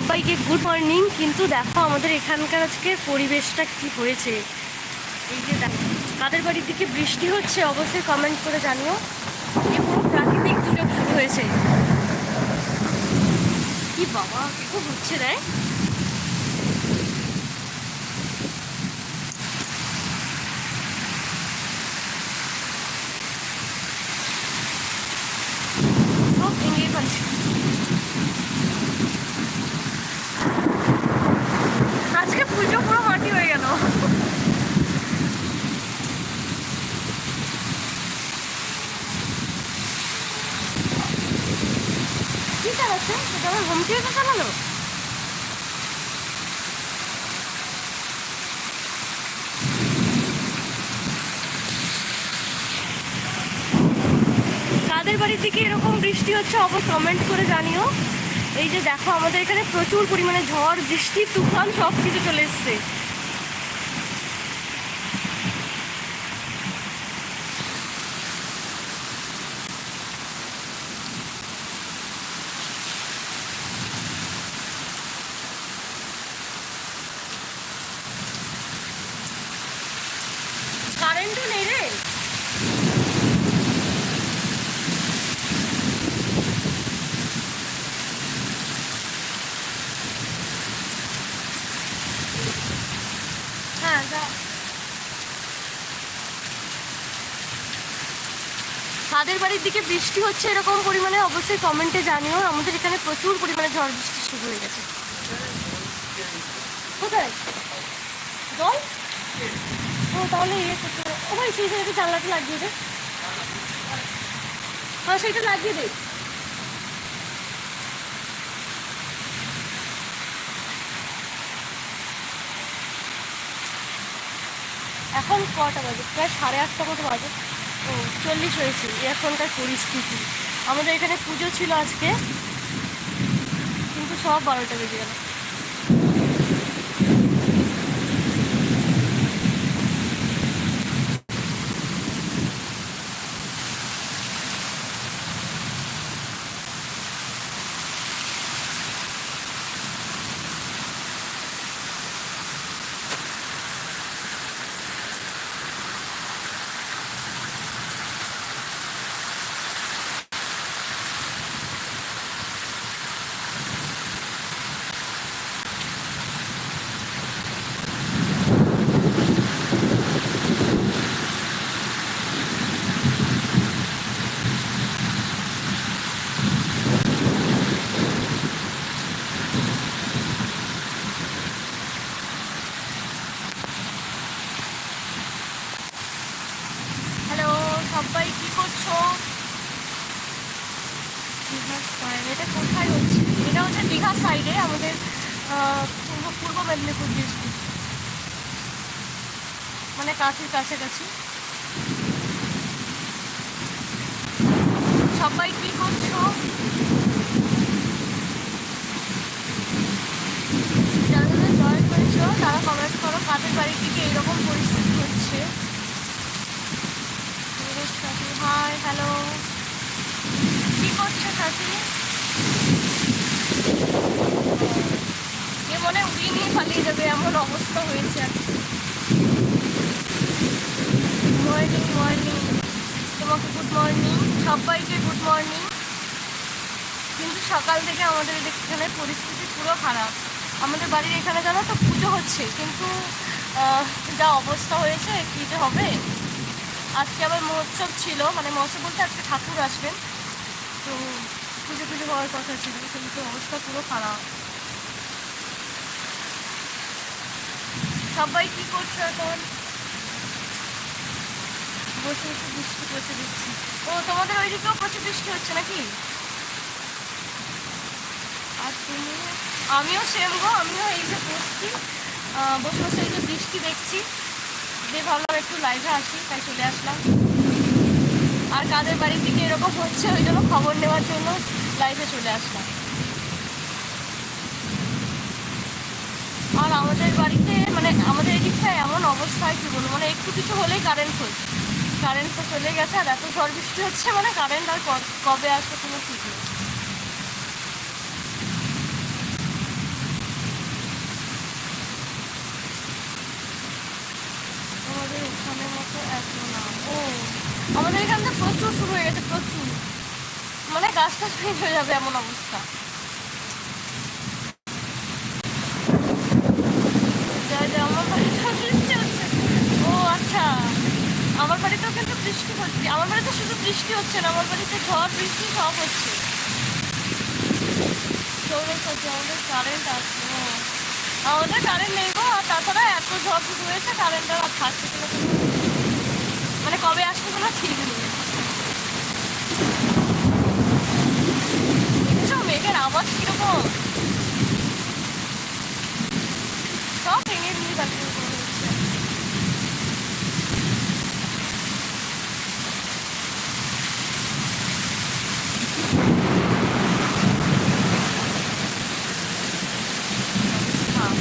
সবাইকে good morning কিন্তু দেখো আমাদের এখানকার আজকে পরিবেশটা কি হয়েছে? এই যে দেখো, কাদের বাড়ির দিকে বৃষ্টি হচ্ছে অবশ্যই কমেন্ট করে জানিও। এবং পুরো প্রাকৃতিক দুর্যোগ শুরু হয়েছে। কি বাবা কেউ হচ্ছে রে সব ভেঙে ফেলছে আজকে পুজো পুরো মাটি হয়ে গেল কি চালাচ্ছে সেটা চালালো কাদের বাড়ির দিকে এরকম বৃষ্টি হচ্ছে অবশ্য কমেন্ট করে জানিও। এই যে দেখো, আমাদের এখানে প্রচুর পরিমাণে ঝড়, বৃষ্টি, তুফান সব কিছু চলে এসছে। কারেন্টও নেই রে কাদের বাড়ির দিকে বৃষ্টি হচ্ছে এরকম পরিমাণে, অবশ্যই কমেন্টে জানিও। আমাদের এখানে প্রচুর পরিমাণে ঝড় বৃষ্টি শুরু হয়ে গেছে। কোথায়? তাহলে ইয়ে করতে ও ভাই, সেই জানলাটা লাগিয়ে দে। হ্যাঁ সেইটা লাগিয়ে দে। এখন কটা বাজে? প্রায় সাড়ে আটটা মতো বাজে। ও, চল্লিশ হয়েছে। এখনকার পরিস্থিতি। আমাদের এখানে পুজো ছিল আজকে। কিন্তু সব বারোটা বেজে গেল হ্যালো সবাই কি করছ দীঘার সাইড এটা কোথায় হচ্ছে এটা হচ্ছে দীঘার সাইডে আমাদের আহ, পূর্ব পূর্ব মেদিনীপুর ডিস্ট্রিক্ট মানে কাছের কাছাকাছি। সবাই কি করছ? যারা জয়েন করেছ, তারা কমেন্ট করো কাদের বাড়ির দিকে এইরকম পরিস্থিতি হচ্ছে। Hi hello. কি করছ সাথী? মনে নিয়ে পালিয়ে যাবে, এমন অবস্থা হয়েছে আর মর্নিং মর্নিং তোমাকে গুড মর্নিং সবাইকে গুড মর্নিং কিন্তু সকাল থেকে আমাদের এখানে পরিস্থিতি পুরো খারাপ। আমাদের বাড়ির এখানে জানো তো পুজো হচ্ছে, কিন্তু যা অবস্থা হয়েছে, কী যে হবে? আজকে আবার মহোৎসব ছিল মানে মহোৎসব বলতে আজকে ঠাকুর আসবেন। তো পুজো পুজো হওয়ার কথা ছিল, কিন্তু অবস্থা পুরো খারাপ। সবাই কি করছ এখন? বসে বসে বৃষ্টি পড়ছে দিচ্ছি ও, তোমাদের ওইদিকেও প্রচুর বৃষ্টি হচ্ছে নাকি? আর তুমি? আমিও সেম গো, আমিও এই যে বসছি। বসে বসে এই যে বৃষ্টি দেখছি। দিয়ে ভাবলাম একটু লাইভে আসি, তাই চলে আসলাম। আর কাদের বাড়ির দিকে এরকম হচ্ছে, ওই জন্য খবর নেওয়ার জন্য লাইভে চলে আসলাম। আর আমাদের বাড়িতে মানে আমাদের এদিকটা এমন অবস্থায় কী বলব? মানে একটু কিছু হলেই কারেন্ট হচ্ছে কারেন্ট তো চলে গেছে, আর এত ঝড় বৃষ্টি হচ্ছে মানে কারেন্ট আর কবে আসবে কোনো ঠিক নেই। আমাদের এখানে মতো না। ও, আমাদের এখানটা প্রচুর শুরু হয়ে গেছে, প্রচুর। মানে গাছটা শুরু হয়ে যাবে এমন অবস্থা। বৃষ্টি হচ্ছে। আমার বাড়িতে শুধু বৃষ্টি হচ্ছে না, আমার বাড়িতে ঝড়, বৃষ্টি সব হচ্ছে। আমাদের কারেন্ট আসছে। আমাদের কারেন্ট নেই গো, আর তাছাড়া এত ঝড় শুরু হয়েছে কারেন্টটা আর থাকছে কিনা মানে কবে আসবে না ঠিক নেই দেখেছ মেঘের আওয়াজ কীরকম সব ভেঙে নিয়ে বাড়িতে করে হচ্ছে হ্যাঁ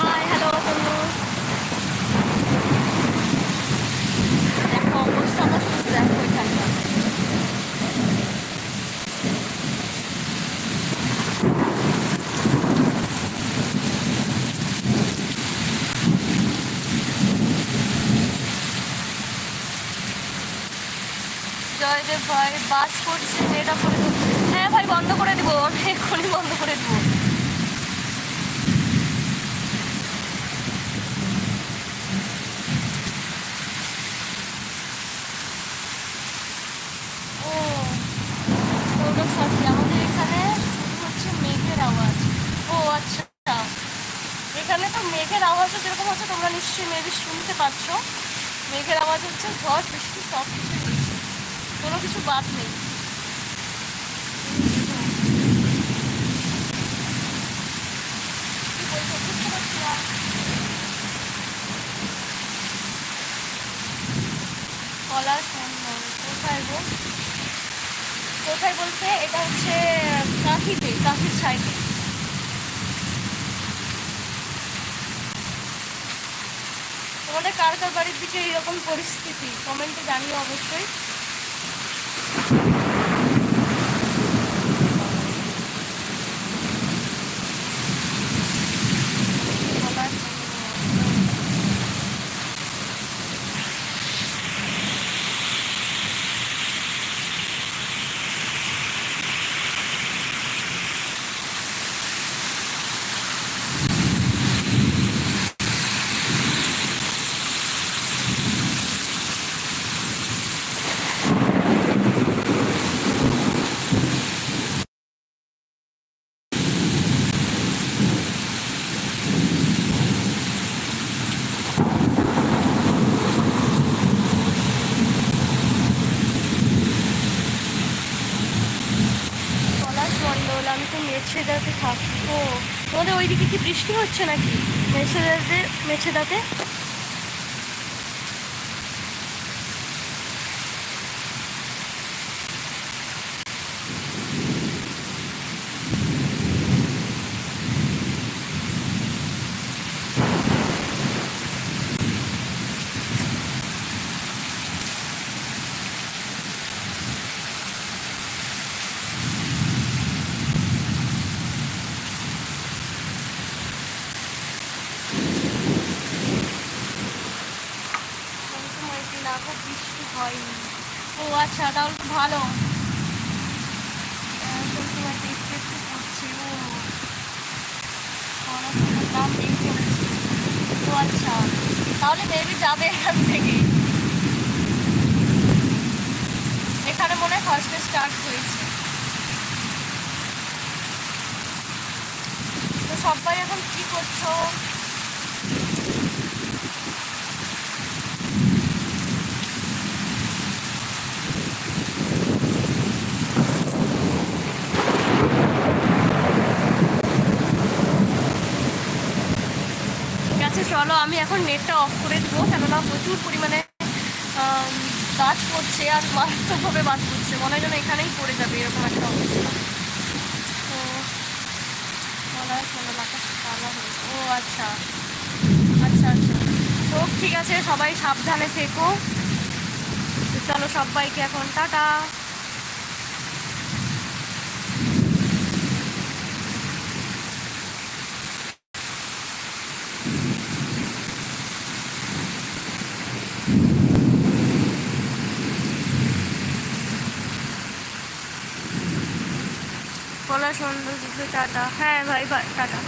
হাই হ্যালো তনু দেখো অবস্থা আমার শুধু দেখো এখানটা ভাই বাস করছে এটা করে হ্যাঁ ভাই, বন্ধ করে দিব। এক্ষুনি বন্ধ করে দেবো। আমাদের এখানে হচ্ছে মেঘের আওয়াজ। ও আচ্ছা। এখানে তো মেঘের আওয়াজও যেরকম হচ্ছে তোমরা নিশ্চয়ই মেবি শুনতে পাচ্ছ। মেঘের আওয়াজ হচ্ছে ঝড়, বৃষ্টি সব কিছু কোনো কিছু বাদ নেই। কলার কোথায় গো? কোথায় বলতে, এটা হচ্ছে, কাঁথিতে, কাঁথির সাইডে। তোমাদের কার কার বাড়ির দিকে এরকম পরিস্থিতি? কমেন্টে জানিও অবশ্যই কলার সন্ধান। পলাশ মণ্ডল আমি তো মেছেদাতে থাকি ও তোমাদের ওইদিকে কি বৃষ্টি হচ্ছে নাকি? মেছেদাতে মেছেদাতে কোন সময় কি না খুব বৃষ্টি হয়নি ও আচ্ছা তাহলে তো ভালো। তো আচ্ছা। তাহলে মেবি যাবে এখান থেকে। এখানে মনে হয় ফার্স্টে স্টার্ট হয়েছে। তো সবাই এখন কি করছ ঠিক আছে চলো আমি এখন নেটটা অফ করে দেবো, কেননা প্রচুর পরিমাণে গাছ পড়ছে আর মারাত্মকভাবে বাদ পড়ছে মনে হয় যেন এখানেই পড়ে যাবে এরকম একটা অবস্থা। তো মনে হয় ও আচ্ছা। আচ্ছা আচ্ছা। ঠিক আছে, সবাই সাবধানে থেকো। চলো সবাইকে এখন, টাটা। মন্ডল টাটা। হ্যাঁ ভাই ভাই টাটা।